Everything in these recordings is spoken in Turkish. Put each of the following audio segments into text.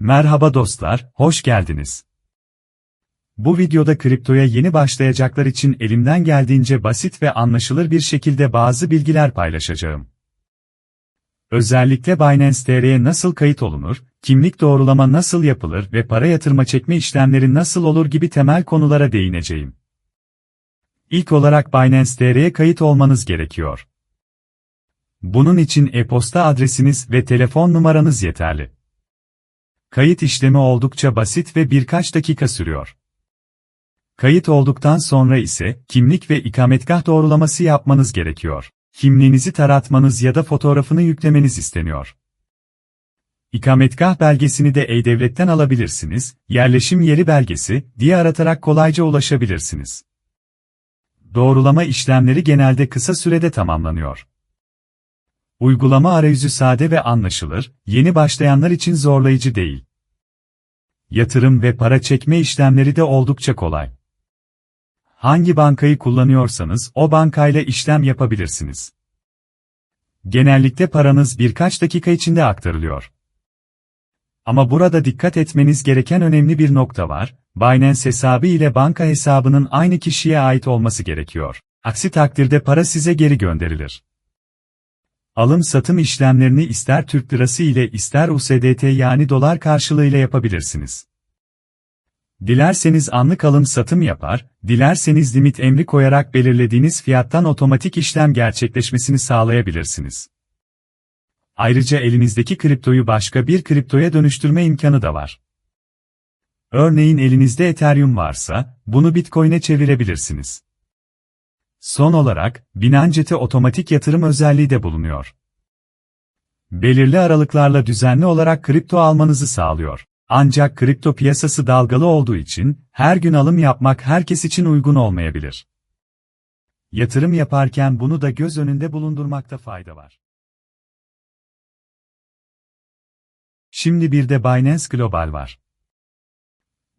Merhaba dostlar, hoş geldiniz. Bu videoda kriptoya yeni başlayacaklar için elimden geldiğince basit ve anlaşılır bir şekilde bazı bilgiler paylaşacağım. Özellikle Binance TR'ye nasıl kayıt olunur, kimlik doğrulama nasıl yapılır ve para yatırma çekme işlemleri nasıl olur gibi temel konulara değineceğim. İlk olarak Binance TR'ye kayıt olmanız gerekiyor. Bunun için e-posta adresiniz ve telefon numaranız yeterli. Kayıt işlemi oldukça basit ve birkaç dakika sürüyor. Kayıt olduktan sonra ise kimlik ve ikametgah doğrulaması yapmanız gerekiyor. Kimliğinizi taratmanız ya da fotoğrafını yüklemeniz isteniyor. İkametgah belgesini de E-Devlet'ten alabilirsiniz, yerleşim yeri belgesi diye aratarak kolayca ulaşabilirsiniz. Doğrulama işlemleri genelde kısa sürede tamamlanıyor. Uygulama arayüzü sade ve anlaşılır, yeni başlayanlar için zorlayıcı değil. Yatırım ve para çekme işlemleri de oldukça kolay. Hangi bankayı kullanıyorsanız o bankayla işlem yapabilirsiniz. Genellikle paranız birkaç dakika içinde aktarılıyor. Ama burada dikkat etmeniz gereken önemli bir nokta var, Binance hesabı ile banka hesabının aynı kişiye ait olması gerekiyor. Aksi takdirde para size geri gönderilir. Alım-satım işlemlerini ister Türk Lirası ile ister USDT yani dolar karşılığıyla yapabilirsiniz. Dilerseniz anlık alım-satım yapar, dilerseniz limit emri koyarak belirlediğiniz fiyattan otomatik işlem gerçekleşmesini sağlayabilirsiniz. Ayrıca elinizdeki kriptoyu başka bir kriptoya dönüştürme imkanı da var. Örneğin elinizde Ethereum varsa, bunu Bitcoin'e çevirebilirsiniz. Son olarak, Binance otomatik yatırım özelliği de bulunuyor. Belirli aralıklarla düzenli olarak kripto almanızı sağlıyor. Ancak kripto piyasası dalgalı olduğu için, her gün alım yapmak herkes için uygun olmayabilir. Yatırım yaparken bunu da göz önünde bulundurmakta fayda var. Şimdi bir de Binance Global var.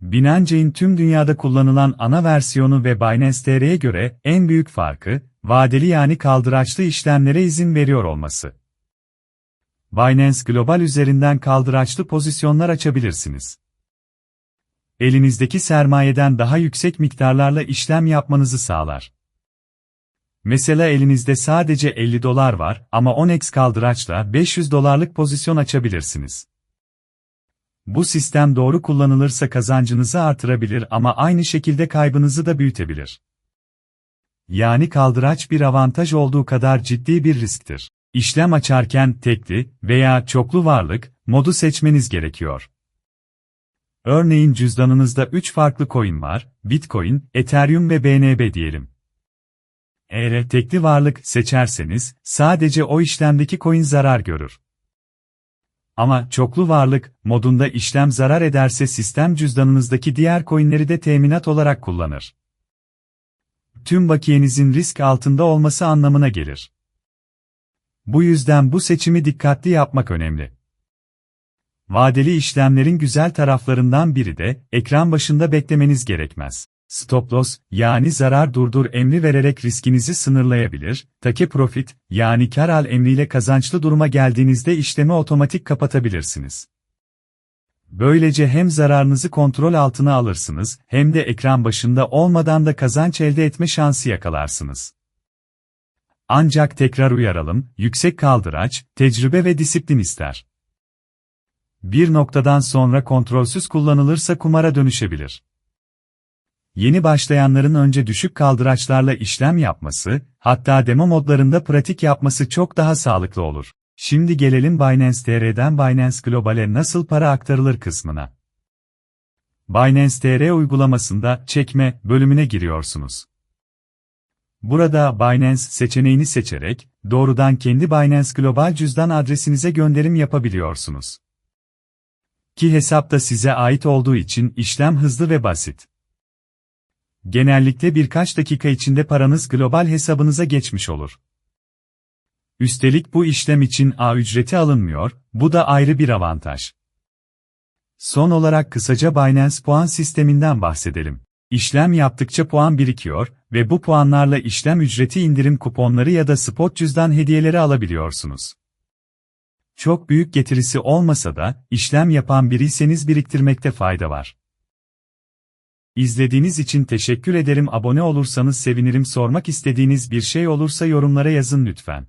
Binance'in tüm dünyada kullanılan ana versiyonu ve Binance TR'ye göre en büyük farkı, vadeli yani kaldıraçlı işlemlere izin veriyor olması. Binance Global üzerinden kaldıraçlı pozisyonlar açabilirsiniz. Elinizdeki sermayeden daha yüksek miktarlarla işlem yapmanızı sağlar. Mesela elinizde sadece 50 dolar var ama 10x kaldıraçla 500 dolarlık pozisyon açabilirsiniz. Bu sistem doğru kullanılırsa kazancınızı artırabilir ama aynı şekilde kaybınızı da büyütebilir. Yani kaldıraç bir avantaj olduğu kadar ciddi bir risktir. İşlem açarken tekli veya çoklu varlık modu seçmeniz gerekiyor. Örneğin cüzdanınızda 3 farklı coin var, Bitcoin, Ethereum ve BNB diyelim. Eğer tekli varlık seçerseniz, sadece o işlemdeki coin zarar görür. Ama çoklu varlık modunda işlem zarar ederse sistem cüzdanınızdaki diğer coinleri de teminat olarak kullanır. Tüm bakiyenizin risk altında olması anlamına gelir. Bu yüzden bu seçimi dikkatli yapmak önemli. Vadeli işlemlerin güzel taraflarından biri de ekran başında beklemeniz gerekmez. Stop loss, yani zarar durdur emri vererek riskinizi sınırlayabilir, take profit, yani kar al emriyle kazançlı duruma geldiğinizde işlemi otomatik kapatabilirsiniz. Böylece hem zararınızı kontrol altına alırsınız, hem de ekran başında olmadan da kazanç elde etme şansı yakalarsınız. Ancak tekrar uyaralım, yüksek kaldıraç, tecrübe ve disiplin ister. Bir noktadan sonra kontrolsüz kullanılırsa kumara dönüşebilir. Yeni başlayanların önce düşük kaldıraçlarla işlem yapması, hatta demo modlarında pratik yapması çok daha sağlıklı olur. Şimdi gelelim Binance TR'den Binance Global'e nasıl para aktarılır kısmına. Binance TR uygulamasında çekme bölümüne giriyorsunuz. Burada Binance seçeneğini seçerek doğrudan kendi Binance Global cüzdan adresinize gönderim yapabiliyorsunuz. Ki hesap da size ait olduğu için işlem hızlı ve basit. Genellikle birkaç dakika içinde paranız global hesabınıza geçmiş olur. Üstelik bu işlem için A ücreti alınmıyor, bu da ayrı bir avantaj. Son olarak kısaca Binance puan sisteminden bahsedelim. İşlem yaptıkça puan birikiyor ve bu puanlarla işlem ücreti indirim kuponları ya da spot cüzdan hediyeleri alabiliyorsunuz. Çok büyük getirisi olmasa da, işlem yapan biriyseniz biriktirmekte fayda var. İzlediğiniz için teşekkür ederim. Abone olursanız sevinirim. Sormak istediğiniz bir şey olursa yorumlara yazın lütfen.